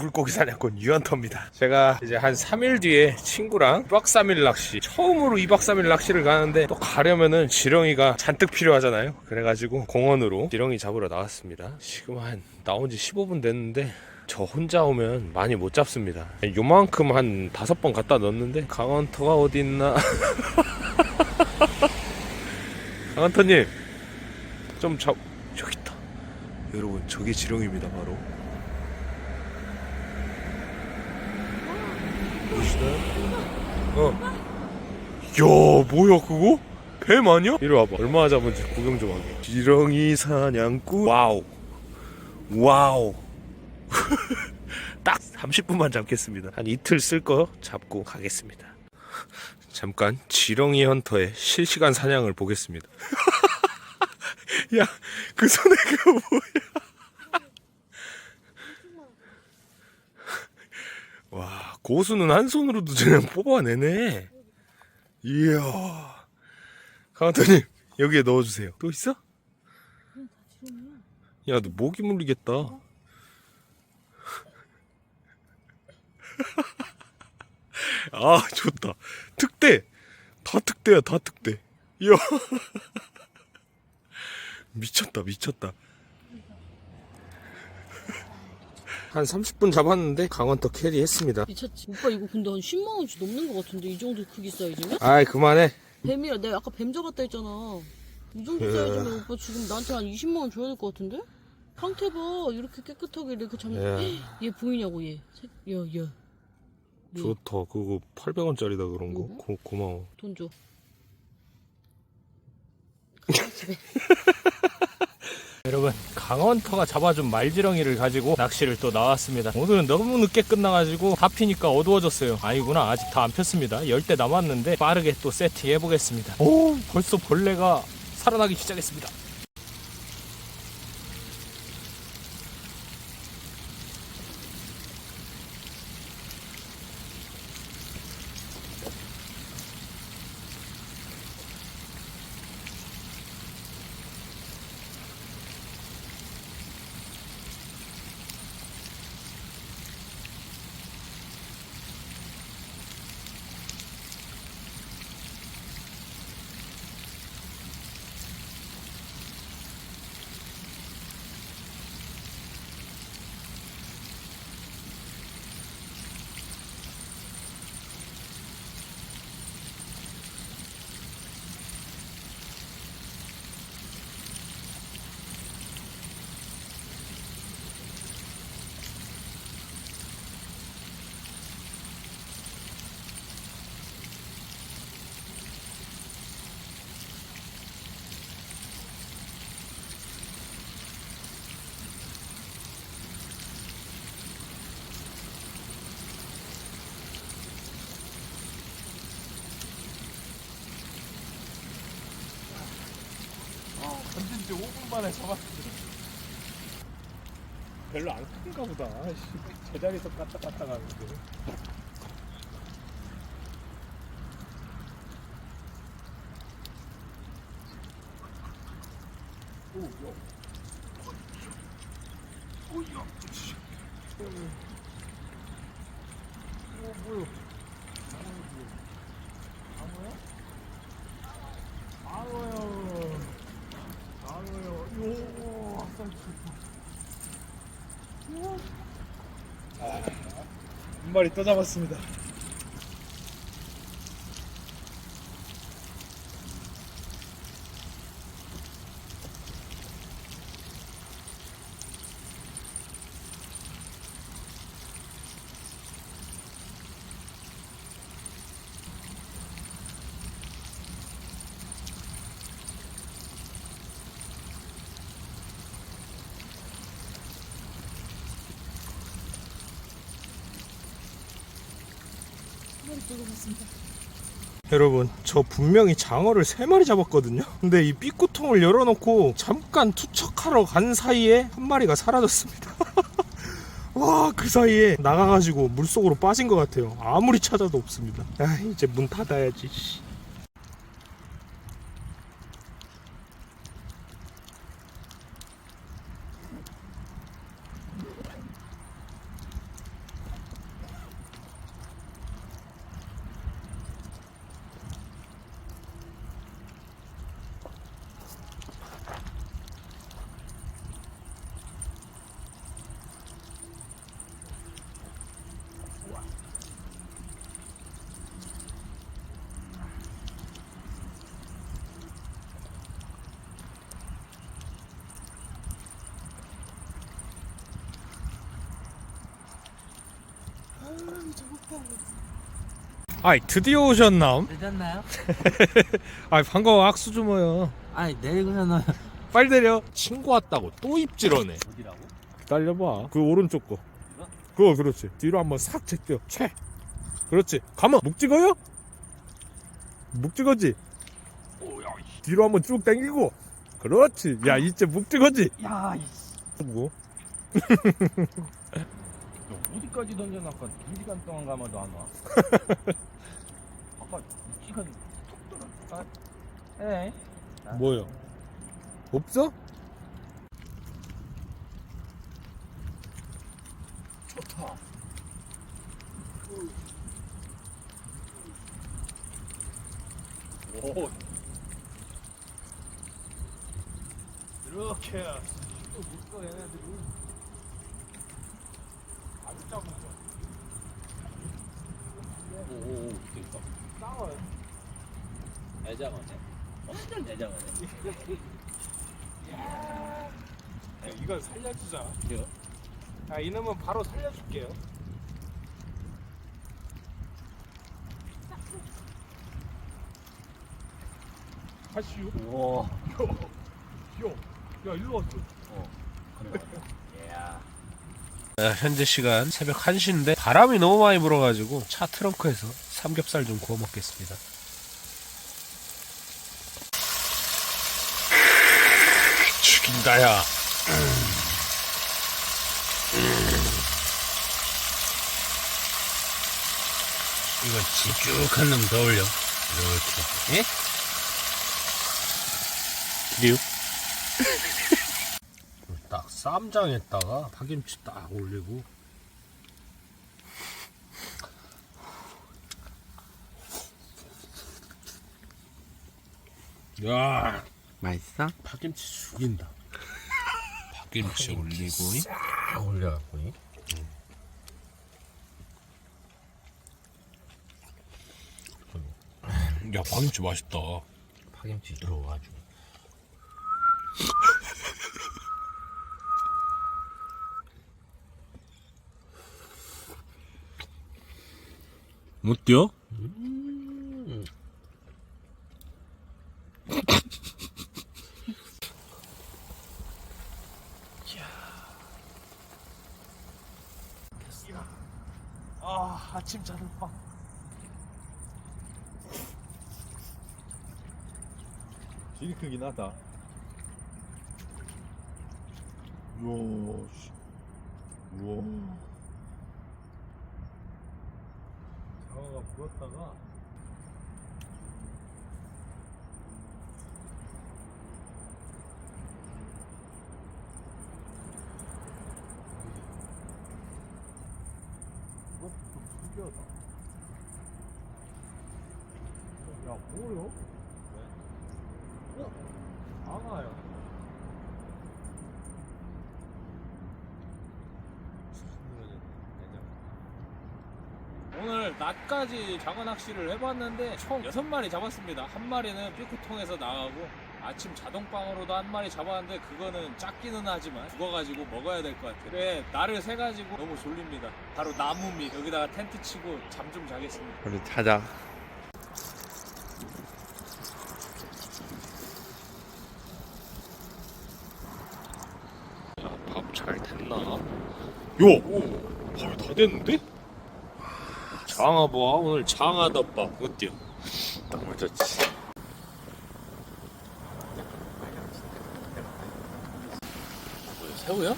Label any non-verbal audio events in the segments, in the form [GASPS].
물고기 사냥꾼 유현터입니다. 제가 이제 한 3일 뒤에 친구랑 2박 3일 낚시 처음으로 2박 3일 낚시를 가는데 또 가려면은 지렁이가 잔뜩 필요하잖아요. 그래가지고 공원으로 지렁이 잡으러 나왔습니다. 지금 한 나온 지 15분 됐는데 저 혼자 오면 많이 못 잡습니다. 요만큼 한 다섯 번 갖다 넣었는데 강원터가 어디 있나? [LAUGHS] 강원터님 좀 잡... 저기 있다. 여러분 저게 지렁이입니다 바로. 보시나요? 어. 야 뭐야 그거? 뱀 아니야? 이리 와봐. 얼마나 잡은지 구경 좀 하게. 지렁이 사냥꾼. 와우. 와우. [LAUGHS] 딱 30분만 잡겠습니다. 한 이틀 쓸 거 잡고 가겠습니다. 잠깐 지렁이 헌터의 실시간 사냥을 보겠습니다. [LAUGHS] 야, 그 손에 그거 뭐야? 와, 고수는 한 손으로도 그냥 뽑아내네. 이야. 강한터님, 여기에 넣어주세요. 또 있어? 야, 너 모기 물리겠다. [LAUGHS] 아, 좋다. 특대! 다 특대야, 다 특대. 이야. [LAUGHS] 미쳤다, 미쳤다. 한 30분 잡았는데 강원터 캐리 했습니다. 미쳤지. 오빠 이거 근데 한 10만 원치 넘는 것 같은데 이 정도 크기 사이즈면? 아이, 그만해. 뱀이야. 내가 아까 뱀 잡았다 했잖아. 이 정도 예. 사이즈면 오빠 지금 나한테 한 20만 원 줘야 될 것 같은데? 상태 봐. 이렇게 깨끗하게 이렇게 잡는. 예. [GASPS] 얘 보이냐고 얘. 색- 야, 야. 네. 좋다. 그거 800원짜리다 그런 거. 음. 고, 고마워. 돈 줘. [LAUGHS] 가자, 집에. 여러분 강원터가 잡아준 말지렁이를 가지고 낚시를 또 나왔습니다. 오늘은 너무 늦게 끝나가지고 다 피니까 어두워졌어요. 아니구나 아직 다 안 폈습니다. 열대 남았는데 빠르게 또 세팅해 보겠습니다. 오 벌써 벌레가 살아나기 시작했습니다 던진 지 5분 만에 잡았는데 별로 안 큰가 보다. 제자리에서 갔다 가는데 한 마리 또 잡았습니다. 여러분, 저 분명히 장어를 3마리 잡았거든요? 근데 이 삐꾸통을 열어놓고 잠깐 투척하러 간 사이에 한 마리가 사라졌습니다. [LAUGHS] 와, 그 사이에 나가가지고 물속으로 빠진 것 같아요. 아무리 찾아도 없습니다. 아, 이제 문 닫아야지. 아이 드디어 오셨나? 늦었나요? [LAUGHS] 아이 반가워. 악수 좀 해요. 아니 내리고서는 [LAUGHS] 빨리 내려. 친구 왔다고. 또 입질러네. 어디라고? 기다려봐. 그 오른쪽 거. 그거 그렇지. 뒤로 한번 싹 제껴. 채 그렇지. 가만. 묵 찍어요? 묵 찍었지? 뒤로 한번 쭉 당기고. 그렇지. 야 이제 묵 찍었지? 야, 뭐? [LAUGHS] 어디까지 던져놨건 2시간 동안 가마도 안 와. 아까 2시간 톡 떨어졌다. 에? 뭐요? 없어? 좋다. 오 이렇게 또 묶어 얘네들이. 아주 작은 거 오오오 그니까. 싸워요. 애장어네. 완전 애장어네. 야, 이건 살려주자 그래요? 야 이놈은 바로 살려줄게요 하시오 우와. 야 일로 왔어 아, 현재 시간 새벽 1시인데 바람이 너무 많이 불어가지고 차 트렁크에서 삼겹살 좀 구워 먹겠습니다. 죽인다 야. 이거 집쭉한 놈 더 올려. 이렇게. 예? 딱 [LAUGHS] 쌈장에다가 파김치 딱 올리고 야 맛있어? 파김치 죽인다 파김치 올리고 딱 올려갖고. 야 파김치 맛있다 파김치 들어가가지고. 어때요? 아 아침 자동빵 되게 크긴 하다 우와 씨. 우와 장어가 불었다가 이거 좀 신기하다 야 뭐요? 왜? 어? 장아요 오늘 낮까지 장어 낚시를 해봤는데 총 6마리 잡았습니다. 한 마리는 삐꾸통에서 나가고 아침 자동방으로도 한 마리 잡았는데 그거는 작기는 하지만 죽어가지고 먹어야 될 것 같아요. 그래 날을 새가지고 너무 졸립니다. 바로 나무 밑 여기다가 텐트 치고 잠 좀 자겠습니다. 우리 자자 밥 잘 됐나? 요! 밥이 다 됐는데? 장어 봐 오늘 장어 덮밥 어때요? 너무 좋지 뭐야 새우야?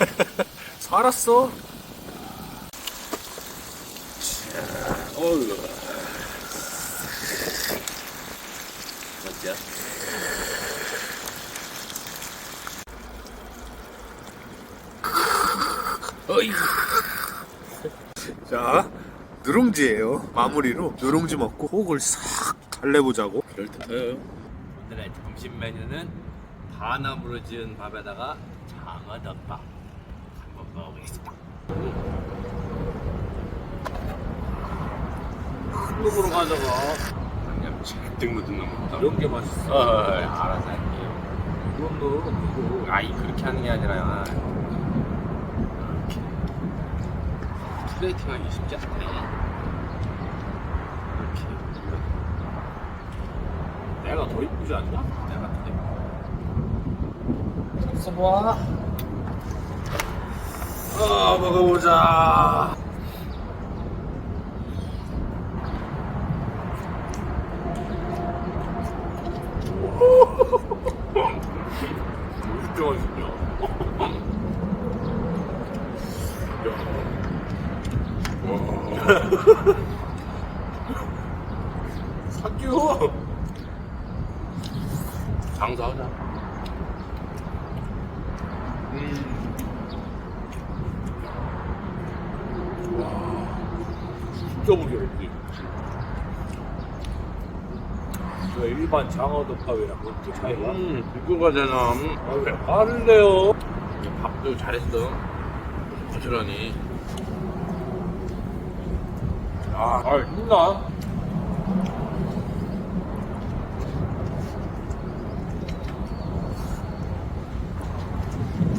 [LAUGHS] 살았어 어휴 어때요? 어이 자 누룽지예요 마무리로 누룽지 먹고 혹을 싹 달래보자고 그럴 듯해요 오늘의 점심 메뉴는 바나무로 지은 밥에다가 장어 덮밥 한번 먹어보겠습니다. 큰 놈으로 가져가. 양념 잔뜩 묻은 놈 없다 이런 게 맛있어. 어, 알아서 할게요. 이건도 이거 아이 그렇게 하는 게 아니라 이렇게 두 플레이팅 하기 쉽지 않네. 이렇게. 내가 더 이쁘지 않냐? 내가 더 써봐. 아 먹어보자. [LAUGHS] 진짜 맛있냐? [LAUGHS] 사겨. 장사하자. 진짜 부드럽지. 그 일반 장어덮밥이랑 그렇게 차이가? 음, 비교가잖아. 음. 아, 왜 화를 내요? 밥도 잘했어. 부지런히. 아, 아 힘나?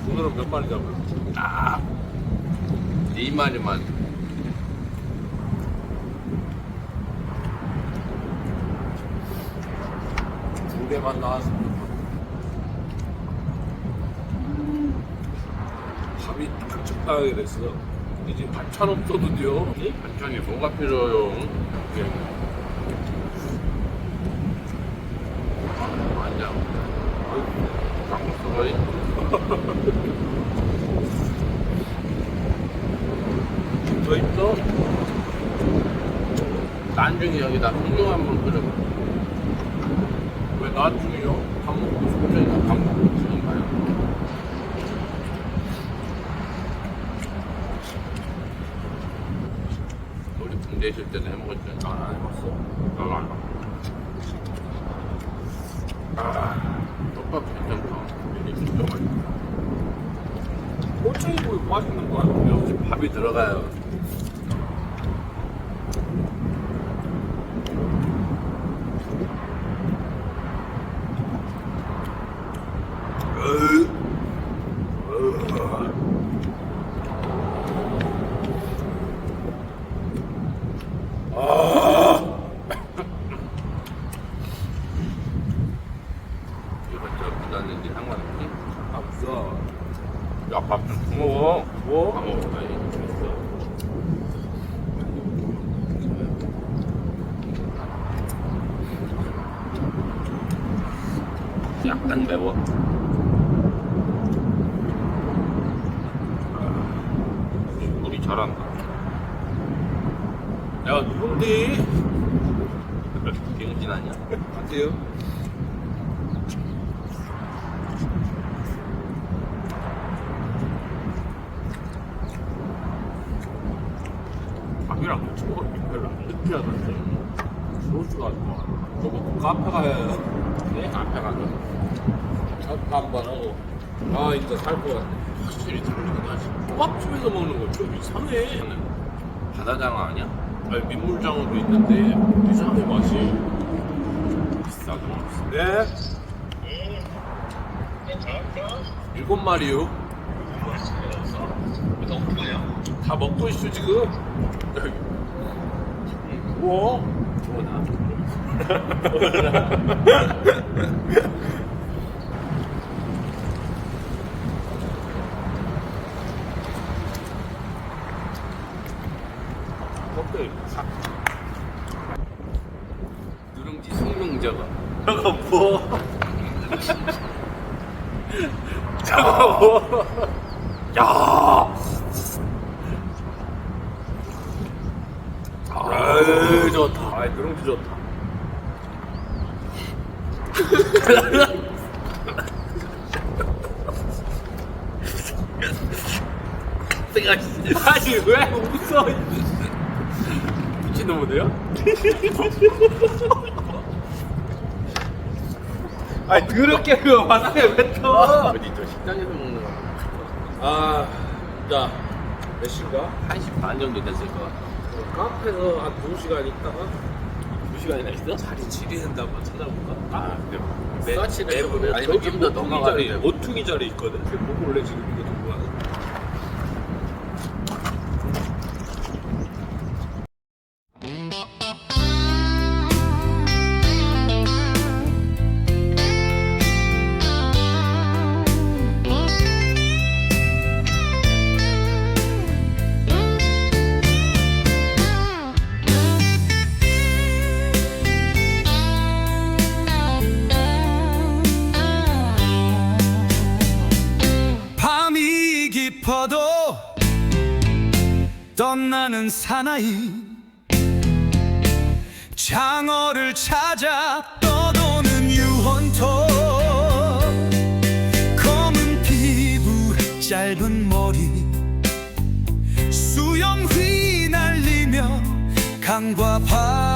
오늘은 몇 마리 잡을? 아, 네 마리만. 두 개만 나왔습니다. 밥이 딱 적당하게 됐어. 이제 반찬 없어도 돼요. 반찬이 뭐가 필요해요? 이게. 아니야. [LAUGHS] 있어? 나중에 여기다 성룡 한번 끓여. 왜 나중에요? 밥 먹고 싶으니까 밥 먹고 싶은 거야. 우리 군대 있을 때는 해 먹었잖아. 안 해봤어. 나도 안 먹어. 아, 떡밥 괜찮다. 이게 진짜 맛있다. 뭐 맛있는 거 같아요. 역시 밥이 들어가요. 이거 저 부담인지 상관없지? 없어. 야, 밥좀 먹어. 뭐? 밥 먹어. 아니, 됐어. 약간 매워. 우리 잘한다. 야, 누군데? 병진 [LAUGHS] 아니야? 아세요? 밥이랑 같이 먹으면 별로 안 느끼하던데. 소주가 좋아. 저거 카페 가야 네, 앞에 가서. 카페 한번 하고. 아, 이제 살것 같네. 확실히 다르긴 하지. 호밥집에서 먹는 거좀 이상해. 바다장어 아니야? 아니, 민물장어도 있는데 이상해 맛이. 비싸고. 네. 일곱 마리요. 다 먹고 있어 지금. 뭐? 껍 [LAUGHS] 싹. 누룽지 성룡저거. 저거 뭐? 저거 뭐? 야. 아이 좋다. 아이 누룽지 좋다. [LAUGHS] 아니 왜 웃어? 미친놈이야? [LAUGHS] 아니 더럽게 그 바닥에 왜 떠? 어디 저 식당에서 먹는 거. 아, 자, 몇 시인가? 1시 반 정도 됐을 것 같아. 카페에서 한 2시간 있다가 2시간이나 있어? 자리 지리는다 한번 찾아볼까? 아, 근데 네, 서치 네, 내보내. 아니면 좀더 모퉁이 넘어가야 자리, 돼. 모퉁이 자리 있거든. 그 보고 원래 지금 이거 나는 사나이. 장어를 찾아 떠도는 유언터 검은 피부 짧은 머리. 수염 휘날리며 강과 바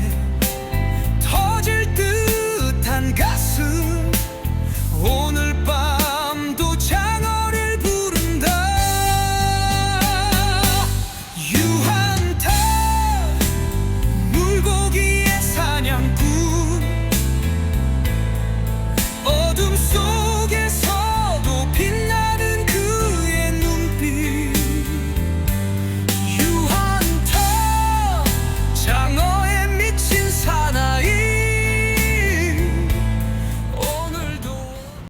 yeah.